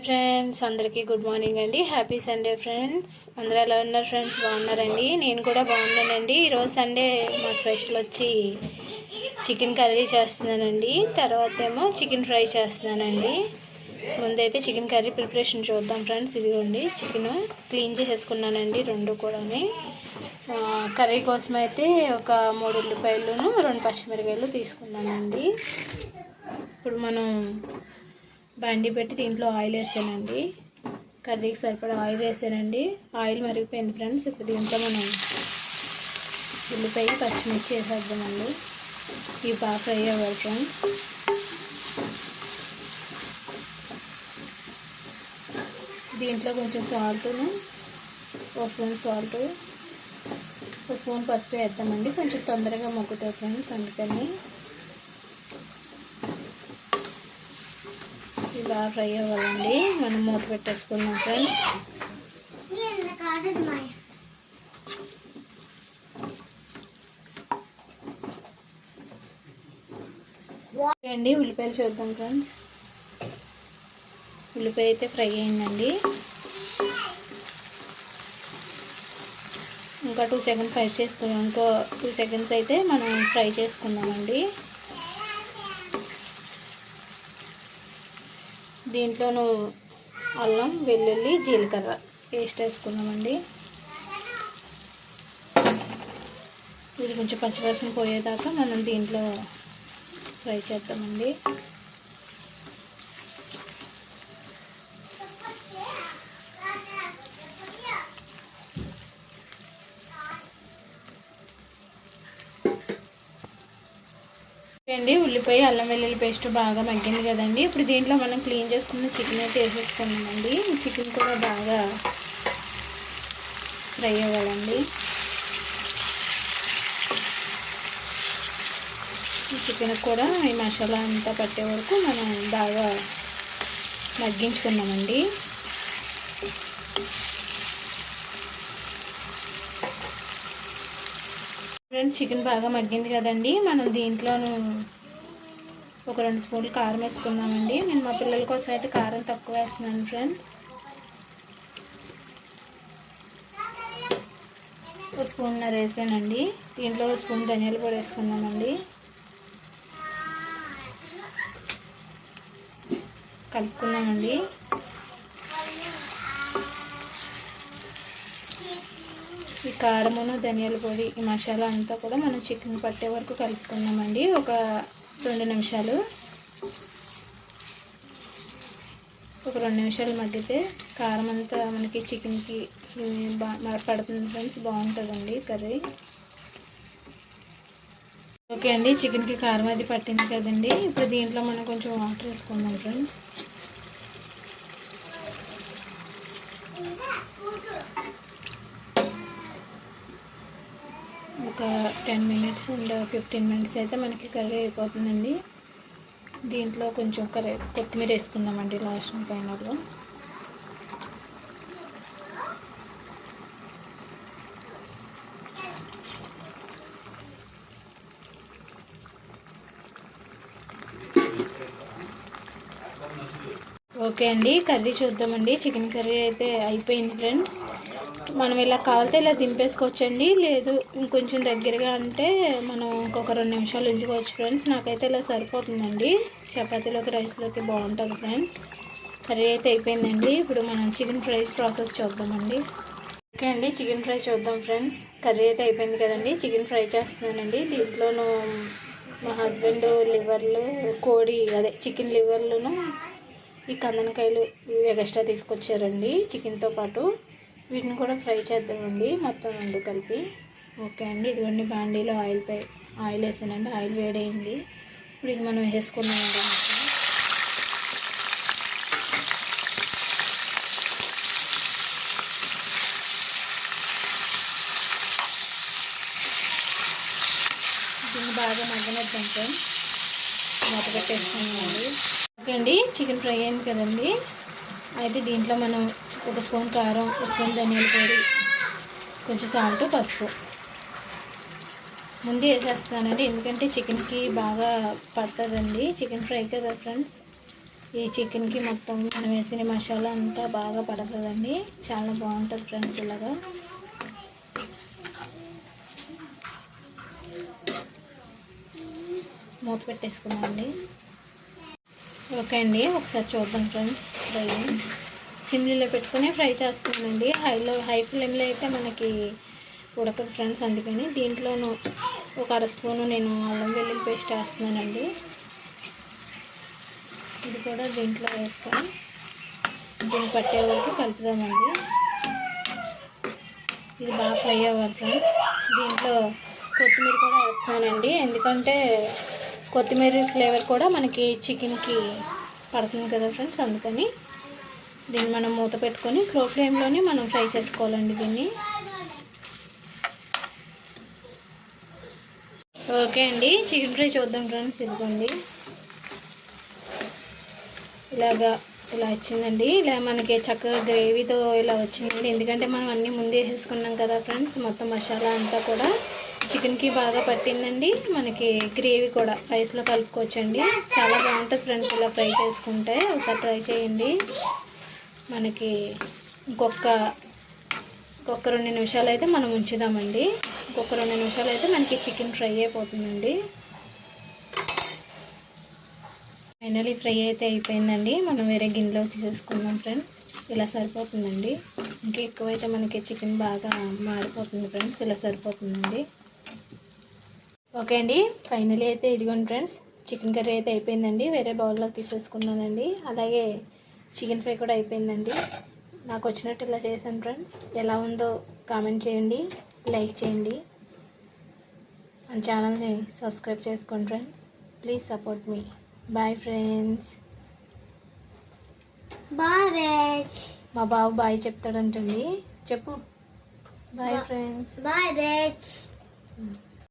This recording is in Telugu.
ఫ్రెండ్స్ అందరికీ గుడ్ మార్నింగ్ అండి. Happy Sunday friends. అందరూ ఎలా ఉన్నారు ఫ్రెండ్స్? బాగున్నారండి? నేను కూడా బాగున్నానండి. ఈరోజు సండే మా స్పెషల్ వచ్చి చికెన్ కర్రీ చేస్తున్నానండి. తర్వాత ఏమో చికెన్ ఫ్రై చేస్తున్నానండి. ముందైతే చికెన్ కర్రీ ప్రిపరేషన్ చూద్దాం ఫ్రెండ్స్. ఇదిగోండి చికెన్ క్లీన్ చేసేసుకున్నానండి రెండు కూడాని. కర్రీ కోసం అయితే ఒక మూడు ఉల్లిపాయలును రెండు పచ్చిమిరకాయలు తీసుకున్నానండి. ఇప్పుడు మనం బండి పెట్టి దీంట్లో ఆయిల్ వేసానండి. కర్రీకి సరిపడా ఆయిల్ వేసానండి. ఆయిల్ మరిగిపోయింది ఫ్రెండ్స్. ఇప్పుడు దీంట్లో మనం ఉల్లిపాయ పచ్చిమిర్చి వేసేద్దామండి. ఇవి బాగా ఫ్రై అవ్వాలి ఫ్రెండ్స్. దీంట్లో కొంచెం సాల్ట్ను ఒక స్పూన్ సాల్ట్ ఒక స్పూన్ పసుపు వేద్దామండి. కొంచెం తొందరగా మొక్కుతాయి ఫ్రెండ్స్ అందుకని. బాగా ఫ్రై అవ్వాలండి మనం మూత పెట్టేసుకుందాం ఫ్రెండ్స్. అండి ఉల్లిపాయలు చూద్దాం ఫ్రెండ్స్. ఉల్లిపాయ అయితే ఫ్రై అయిందండి. ఇంకా టూ సెకండ్స్ ఫ్రై చేసుకున్నాం ఇంకో టూ సెకండ్స్ అయితే మనం ఫ్రై చేసుకుందామండి. దీంట్లోనూ అల్లం వెల్లుల్లి జీలకర్ర పేస్ట్ వేసుకున్నామండి ఇది కొంచెం పచ్చివాసన పోయేదాకా మనం దీంట్లో ఫ్రై చేద్దామండి. అండి ఉల్లిపాయ అల్లం వెల్లుల్లి పేస్ట్ బాగా మగ్గింది కదండి. ఇప్పుడు దీంట్లో మనం క్లీన్ చేసుకున్న చికెన్ అయితే వేసేసుకున్నామండి చికెన్ కూడా బాగా ఫ్రై అవ్వాలండి. చికెన్ కూడా ఈ మసాలా అంతా పట్టే వరకు మనం బాగా మగ్గించుకున్నామండి ఫ్రెండ్స్ చికెన్ బాగా మగ్గింది కదండి. మనం దీంట్లోనూ ఒక రెండు స్పూన్లు కారం వేసుకున్నామండి. నేను మా పిల్లల కోసం అయితే కారం తక్కువ వేస్తున్నాను ఫ్రెండ్స్. ఒక స్పూన్నర వేసానండి. దీంట్లో ఒక స్పూన్ ధనియాల పొడి వేసుకున్నామండి. కలుపుకున్నామండి. కారమును ధనియాల పొడి ఈ మసాలా అంతా కూడా మనం చికెన్ పట్టే వరకు కలుపుకున్నామండి. ఒక రెండు నిమిషాలు. ఒక రెండు నిమిషాలు మగ్గితే కారం అంతా మనకి చికెన్కి బాగా పడుతుంది ఫ్రెండ్స్ బాగుంటుందండి కర్రీ. ఓకే అండి చికెన్కి కారం అది పట్టింది కదండి. ఇప్పుడు దీంట్లో మనం కొంచెం వాటర్ వేసుకుందాం ఫ్రెండ్స్. ఒక ten minutes and fifteen minutes అయితే మనకి కర్రీ అయిపోతుందండి. దీంట్లో కొంచెం కర్రీ కొత్తిమీర వేసుకుందామండి లాస్ట్ ఫైనల్లో ఓకే అండి కర్రీ చూద్దామండి. చికెన్ కర్రీ అయితే అయిపోయింది ఫ్రెండ్స్. మనం ఇలా కావాలితే ఇలా దింపేసుకోవచ్చండి. లేదు ఇంకొంచెం దగ్గరగా అంటే మనం ఇంకొక రెండు నిమిషాలు ఉంచుకోవచ్చు ఫ్రెండ్స్. నాకైతే ఇలా సరిపోతుందండి. చపాతీలోకి రైస్లోకి బాగుంటుంది ఫ్రెండ్స్. కర్రీ అయితే అయిపోయిందండి. ఇప్పుడు మనం చికెన్ ఫ్రై ప్రాసెస్ చూద్దామండి. ఓకే అండి చికెన్ ఫ్రై చూద్దాం ఫ్రెండ్స్. కర్రీ అయితే అయిపోయింది కదండి. చికెన్ ఫ్రై చేస్తున్నానండి. దీంట్లోనూ మా హస్బెండ్ లివర్లు కోడి అదే చికెన్ లివర్లను ఈ కందనకాయలు ఇవి తీసుకొచ్చారండి చికెన్తో పాటు. వీటిని కూడా ఫ్రై చేద్దామండి మొత్తం రెండు కలిపి. ఓకే అండి ఇదిగోండి బాండీలో ఆయిల్ పై ఆయిల్ వేసానండి ఆయిల్ వేడైంది. ఇప్పుడు ఇది మనం వేసుకున్నామండి దీన్ని బాగా మగ్గనిద్దాం ఫ్రెండ్స్. మూత పెట్టేసుకున్నామండి ఓకే అండి చికెన్ ఫ్రై అయింది కదండి. అయితే దీంట్లో మనం ఒక స్పూన్ కారం ఒక స్పూన్ ధనియాల పొడి కొంచెం సాల్ట్ పసుపు. ముందే వేసేస్తున్నానండి ఎందుకంటే చికెన్కి బాగా పడుతుందండి. చికెన్ ఫ్రై కదా ఫ్రెండ్స్. ఈ చికెన్కి మొత్తం మనం వేసిన మసాలా అంతా బాగా పడుతుందండి. చాలా బాగుంటుంది ఫ్రెండ్స్ ఇలాగా. మూత పెట్టేసుకున్నామండి. ఓకే అండి ఒకసారి చూద్దాం ఫ్రెండ్స్ ఫ్రై. సిమ్లీలో పెట్టుకుని ఫ్రై చేస్తున్నానండి. హైలో హై ఫ్లేమ్లో అయితే మనకి ఉడకదు ఫ్రెండ్స్ అందుకని దీంట్లోనూ ఒక అర స్పూను నేను అల్లం వెల్లుల్లి పేస్ట్ వేస్తున్నానండి. ఇది కూడా దీంట్లో వేసుకొని దీన్ని పట్టే వరకు కలుపుదామండి. ఇది బాగా ఫ్రై అవ్వాలి ఫ్రెండ్స్. దీంట్లో కొత్తిమీర కూడా వేస్తానండి ఎందుకంటే కొత్తిమీర ఫ్లేవర్ కూడా మనకి చికెన్కి పడుతుంది కదా ఫ్రెండ్స్ అందుకని దీన్ని మనం మూత పెట్టుకొని స్లో ఫ్లేమ్లోనే మనం ఫ్రై చేసుకోవాలండి దీన్ని. ఓకే అండి చికెన్ ఫ్రై చూద్దాం ఫ్రెండ్స్ ఇదిగోండి. ఇలాగా ఇలా వచ్చిందండి ఇలా మనకి చక్కగా గ్రేవీతో ఇలా వచ్చిందండి ఎందుకంటే మనం అన్నీ ముందే వేసేసుకున్నాం కదా ఫ్రెండ్స్ మొత్తం మసాలా అంతా కూడా. చికెన్కి బాగా పట్టిందండి. మనకి గ్రేవీ కూడా రైస్లో కలుపుకోవచ్చండి. చాలా బాగుంటుంది ఫ్రెండ్స్ ఇలా ఫ్రై చేసుకుంటే. ఒకసారి ట్రై చేయండి. మనకి ఇంకొక ఇంకొక రెండు నిమిషాలు అయితే మనం ఉంచుదామండి. ఇంకొక రెండు నిమిషాలు అయితే మనకి చికెన్ ఫ్రై అయిపోతుందండి. ఫైనలీ ఫ్రై అయితే అయిపోయిందండి. మనం వేరే గిన్నెలో తీసేసుకుందాం ఫ్రెండ్స్. ఇలా సరిపోతుందండి. ఇంకా ఎక్కువైతే మనకి చికెన్ బాగా మాడిపోతుంది ఫ్రెండ్స్. ఇలా సరిపోతుందండి. ఓకే అండి. ఫైనలీ అయితే ఇదిగోండి ఫ్రెండ్స్ చికెన్ కర్రీ అయితే అయిపోయిందండి. వేరే బౌల్లో తీసేసుకున్నానండి. అలాగే చికెన్ ఫ్రై కూడా అయిపోయిందండి. నాకు వచ్చినట్టు ఇలా చేశాను ఫ్రెండ్స్. ఎలా ఉందో కామెంట్ చేయండి లైక్ చేయండి. మన ఛానల్ని సబ్స్క్రైబ్ చేసుకోండి ఫ్రెండ్స్. ప్లీజ్ సపోర్ట్ మీ బాయ్ ఫ్రెండ్స్ Bye, మా బాబు బాయ్ చెప్తాడంటండి. చెప్పు. Bye friends. Mm.